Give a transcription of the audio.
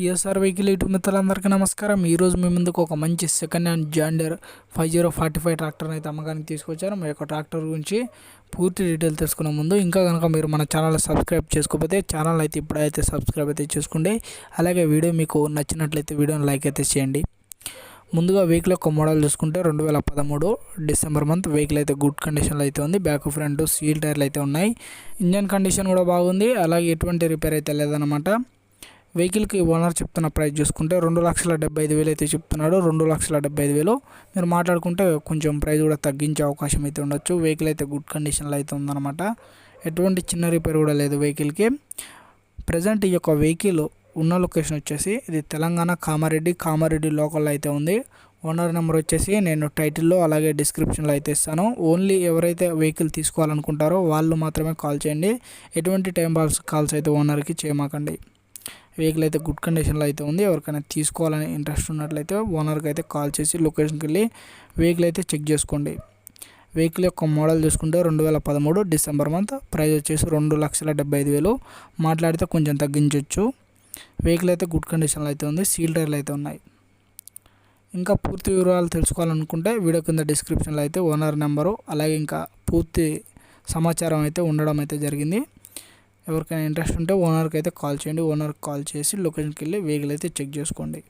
ESR vehicle ఇటు మిత్రులందరికీ నమస్కారం. ఈరోజు మీ ముందుకు ఒక మంచి second hand John Deere five zero forty five ట్రాక్టర్ని అయితే అమ్మకానికి తీసుకొచ్చారు. మీ యొక్క ట్రాక్టర్ గురించి పూర్తి డీటెయిల్ తెలుసుకునే ముందు ఇంకా కనుక మీరు మన ఛానల్ సబ్స్క్రైబ్ చేసుకోకపోతే ఛానల్ అయితే ఇప్పుడైతే సబ్స్క్రైబ్ అయితే చేసుకోండి. అలాగే వీడియో మీకు నచ్చినట్లయితే వీడియోని లైక్ అయితే చేయండి. ముందుగా వెహికల్ యొక్క మోడల్ చూసుకుంటే రెండు వేల పదమూడు డిసెంబర్ మంత్ వెహికల్ అయితే గుడ్ కండిషన్లో అయితే ఉంది. బ్యాక్ ఫ్రంట్ సీల్ టైర్లు అయితే ఉన్నాయి. ఇంజన్ కండిషన్ కూడా బాగుంది. అలాగే ఎటువంటి రిపేర్ అయితే లేదనమాట వెహికల్కి ఓనర్ చెప్తున్న ప్రైస్ చూసుకుంటే రెండు లక్షల డెబ్బై ఐదు వేలు అయితే చెప్తున్నాడు. రెండు లక్షల డెబ్బై ఐదు వేలు. మీరు మాట్లాడుకుంటే కొంచెం ప్రైస్ కూడా తగ్గించే అవకాశం అయితే ఉండొచ్చు. వెహికల్ అయితే గుడ్ కండిషన్లో అయితే ఉందన్నమాట. ఎటువంటి చిన్న రిపేర్ కూడా లేదు వెహికల్కి. ప్రజెంట్ ఈ యొక్క వెహికల్ ఉన్న లొకేషన్ వచ్చేసి ఇది తెలంగాణ కామారెడ్డి. కామారెడ్డి లోకల్లో అయితే ఉంది. ఓనర్ నెంబర్ వచ్చేసి నేను టైటిల్లో అలాగే డిస్క్రిప్షన్లో అయితే ఇస్తాను. ఓన్లీ ఎవరైతే వెహికల్ తీసుకోవాలనుకుంటారో వాళ్ళు మాత్రమే కాల్ చేయండి. ఎటువంటి టైం బాల్స్ కాల్స్ అయితే ఓనర్కి చేయమాకండి. వెహికల్ అయితే గుడ్ కండిషన్లో అయితే ఉంది. ఎవరికైనా తీసుకోవాలని ఇంట్రెస్ట్ ఉన్నట్లయితే ఓనర్కి అయితే కాల్ చేసి లొకేషన్కి వెళ్ళి వెహికల్ అయితే చెక్ చేసుకోండి. వెహికల్ యొక్క మోడల్ చూసుకుంటే రెండు వేల పదమూడు డిసెంబర్ మంత్ ప్రైస్ వచ్చేసి రెండు లక్షల డెబ్బై ఐదు వేలు. మాట్లాడితే కొంచెం తగ్గించవచ్చు వెహికల్ అయితే గుడ్ కండిషన్లో అయితే ఉంది. సీల్ టైర్లు అయితే ఉన్నాయి. ఇంకా పూర్తి వివరాలు తెలుసుకోవాలనుకుంటే వీడియో కింద డిస్క్రిప్షన్లో అయితే ఓనర్ నెంబరు అలాగే ఇంకా పూర్తి సమాచారం అయితే ఉండడం అయితే జరిగింది. ఎవరికైనా ఇంట్రెస్ట్ ఉంటే ఓనర్కి అయితే కాల్ చేయండి. ఓనర్కి కాల్ చేసి లొకేషన్కి వెళ్ళి వెహికల్ అయితే చెక్ చేసుకోండి.